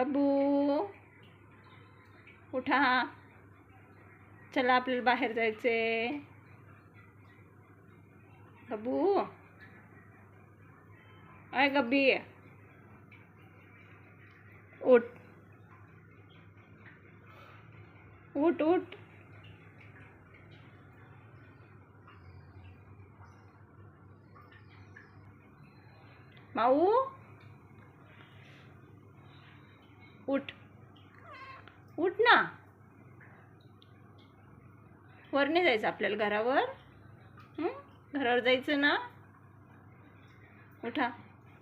गब्बू उठा। चला आपल्याला बाहेर जायचे. गब्बू अय गब्बी उठ। उठ उठ। माऊ। उठ. उठ ना. वर नाही जायचं आपल्याला घरावर. घरावर जायचं ना? उठा.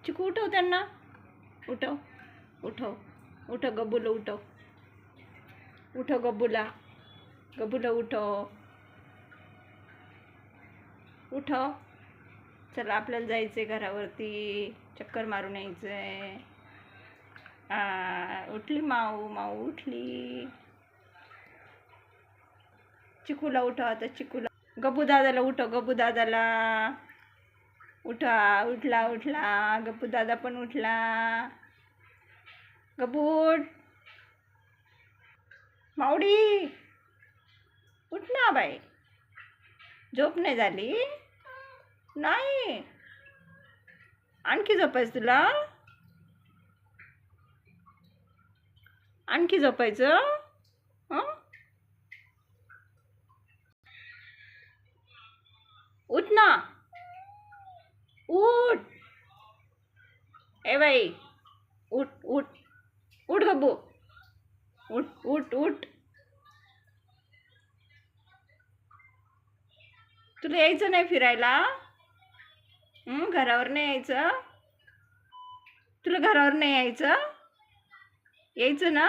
चिकू उठव त्यांना. उठव. उठव. उठव गब्बूला उठव. उठव गब्बूला. गब्बूला उठव. उठव. चला आपल्याला जायचं आहे घरावरती. चक्कर मारून यायचं आहे आ, उठली माऊ माऊ उठली. चिकूला उठव आता चिकूला. गबू दादाला उठव गबू दादाला उठा उठला उठला. गप्पू दादा पण उठला. गबू उठ. मावडी उठ ना बाई. झोप नाही झाली? नाही. आणखी झोपायच तुला? आणखी झोपायचं उठ ना. उठ. ए बाई उठ उठ. उठ गब्बू उठ उठ उठ. तुला यायचं नाही फिरायला? घरावर नाही यायचं? तुला घरावर नाही यायचं? यायचं ना?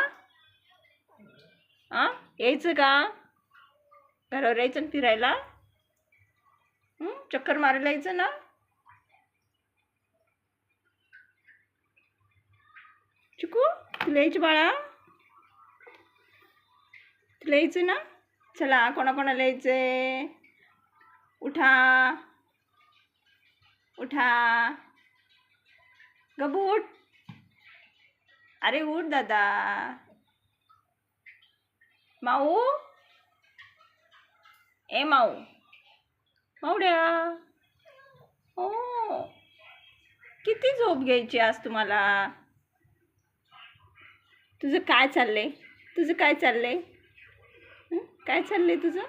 हां? यायचं का? घरावर यायचं ना फिरायला? चक्कर मारायला यायचं ना? चिकू तुला यायचं बाळा? तुला यायचं ना? चला कोणाकोणाला यायचंय? उठा. उठा. गबूट उठ. अरे उठ दादा. माऊ? ए माऊ. मावड्या हो. किती झोप घ्यायची आज तुम्हाला? तुझं काय चाललंय? तुझं काय चाललंय? काय चाललंय तुझं?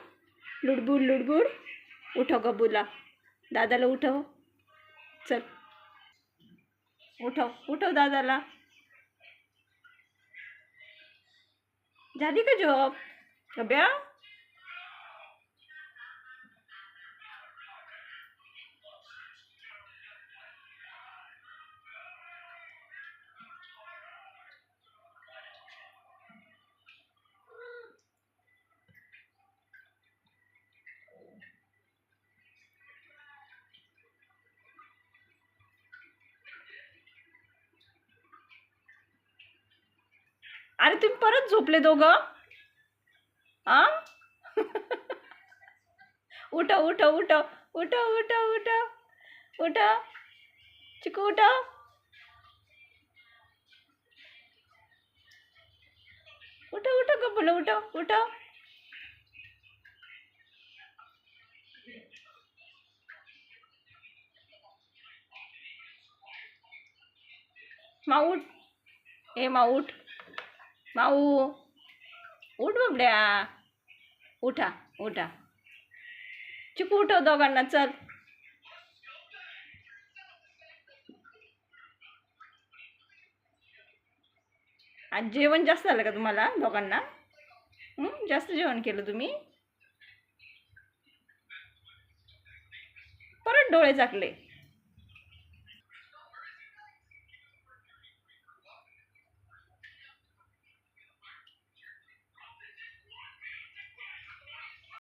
लुडबुड लुडबुड? उठव गबूला दादाला उठव. चल. उठव उठव दादाला. झाली का झोप अभ्या अरे तुम्ही परत झोपले दोघं? आ? उठ उठ उठ उठ उठ उठ उठ. चिकू उठ. उठ उठ गप्पुला उठव उठव माऊ उठ. ए माऊट माऊ उठ बाबड्या. उठा उठा. चिकू उठव दोघांना चल. आज जेवण जास्त झालं का तुम्हाला दोघांना? जास्त जेवण केलं तुम्ही? परत डोळे झाकले.